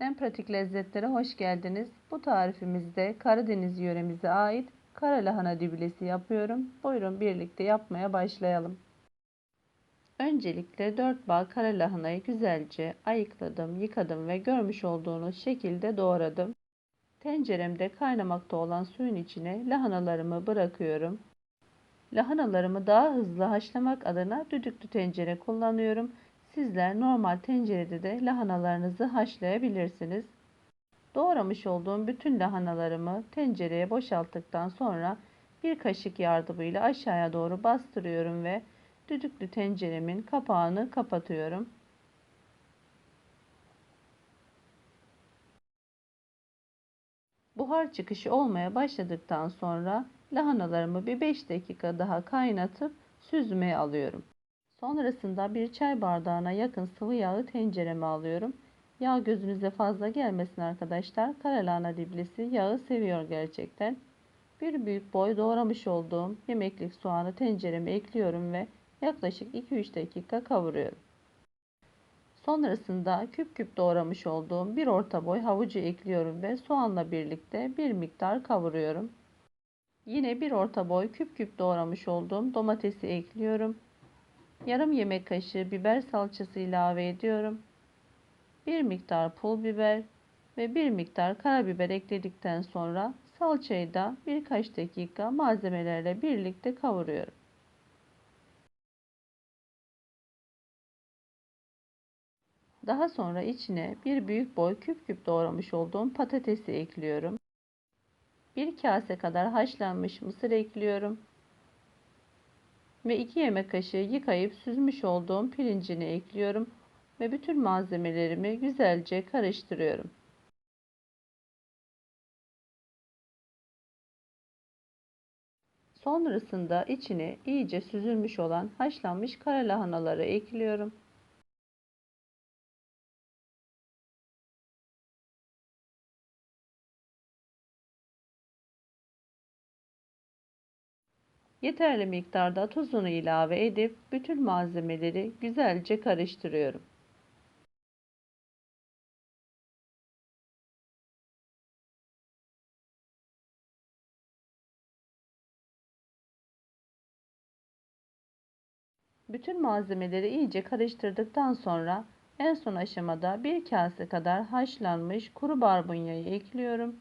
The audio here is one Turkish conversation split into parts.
En pratik lezzetlere hoş geldiniz. Bu tarifimizde Karadeniz yöremize ait kara lahana dübilesi yapıyorum. Buyurun birlikte yapmaya başlayalım. Öncelikle 4 bağ kara lahanayı güzelce ayıkladım, yıkadım ve görmüş olduğunuz şekilde doğradım. Tenceremde kaynamakta olan suyun içine lahanalarımı bırakıyorum. Lahanalarımı daha hızlı haşlamak adına düdüklü tencere kullanıyorum. Sizler normal tencerede de lahanalarınızı haşlayabilirsiniz. Doğramış olduğum bütün lahanalarımı tencereye boşalttıktan sonra bir kaşık yardımıyla aşağıya doğru bastırıyorum ve düdüklü tenceremin kapağını kapatıyorum. Buhar çıkışı olmaya başladıktan sonra lahanalarımı bir 5 dakika daha kaynatıp süzmeye alıyorum. Sonrasında bir çay bardağına yakın sıvı yağı tencereme alıyorum. Yağ gözünüze fazla gelmesin arkadaşlar. Kara lahana diblisi yağı seviyor gerçekten. Bir büyük boy doğramış olduğum yemeklik soğanı tencereme ekliyorum ve yaklaşık 2-3 dakika kavuruyorum. Sonrasında küp küp doğramış olduğum bir orta boy havucu ekliyorum ve soğanla birlikte bir miktar kavuruyorum. Yine bir orta boy küp küp doğramış olduğum domatesi ekliyorum. Yarım yemek kaşığı biber salçası ilave ediyorum. Bir miktar pul biber ve bir miktar karabiber ekledikten sonra salçayı da birkaç dakika malzemelerle birlikte kavuruyorum. Daha sonra içine bir büyük boy küp küp doğramış olduğum patatesi ekliyorum. Bir kase kadar haşlanmış mısır ekliyorum. Ve 2 yemek kaşığı yıkayıp süzmüş olduğum pirincini ekliyorum. Ve bütün malzemelerimi güzelce karıştırıyorum. Sonrasında içine iyice süzülmüş olan haşlanmış kara lahanaları ekliyorum. Yeterli miktarda tuzunu ilave edip bütün malzemeleri güzelce karıştırıyorum. Bütün malzemeleri iyice karıştırdıktan sonra en son aşamada bir kase kadar haşlanmış kuru barbunyayı ekliyorum.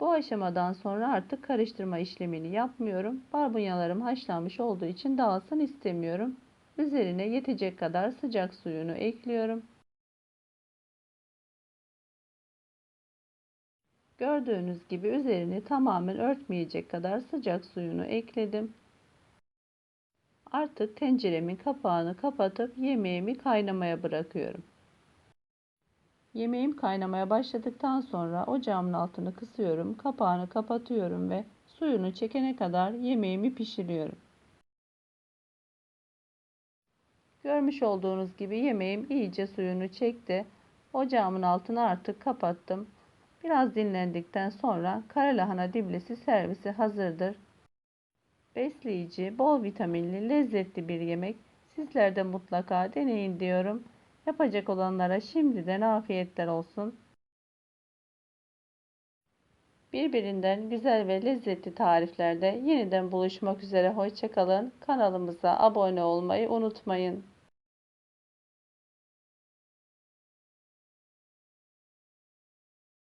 Bu aşamadan sonra artık karıştırma işlemini yapmıyorum. Barbunyalarım haşlanmış olduğu için dağılsın istemiyorum. Üzerine yetecek kadar sıcak suyunu ekliyorum. Gördüğünüz gibi üzerini tamamen örtmeyecek kadar sıcak suyunu ekledim. Artık tenceremin kapağını kapatıp yemeğimi kaynamaya bırakıyorum. Yemeğim kaynamaya başladıktan sonra ocağımın altını kısıyorum, kapağını kapatıyorum ve suyunu çekene kadar yemeğimi pişiriyorum. Görmüş olduğunuz gibi yemeğim iyice suyunu çekti. Ocağımın altını artık kapattım. Biraz dinlendikten sonra kara lahana diblesi servisi hazırdır. Besleyici, bol vitaminli, lezzetli bir yemek. Sizler de mutlaka deneyin diyorum. Yapacak olanlara şimdiden afiyetler olsun. Birbirinden güzel ve lezzetli tariflerde yeniden buluşmak üzere. Hoşçakalın. Kanalımıza abone olmayı unutmayın.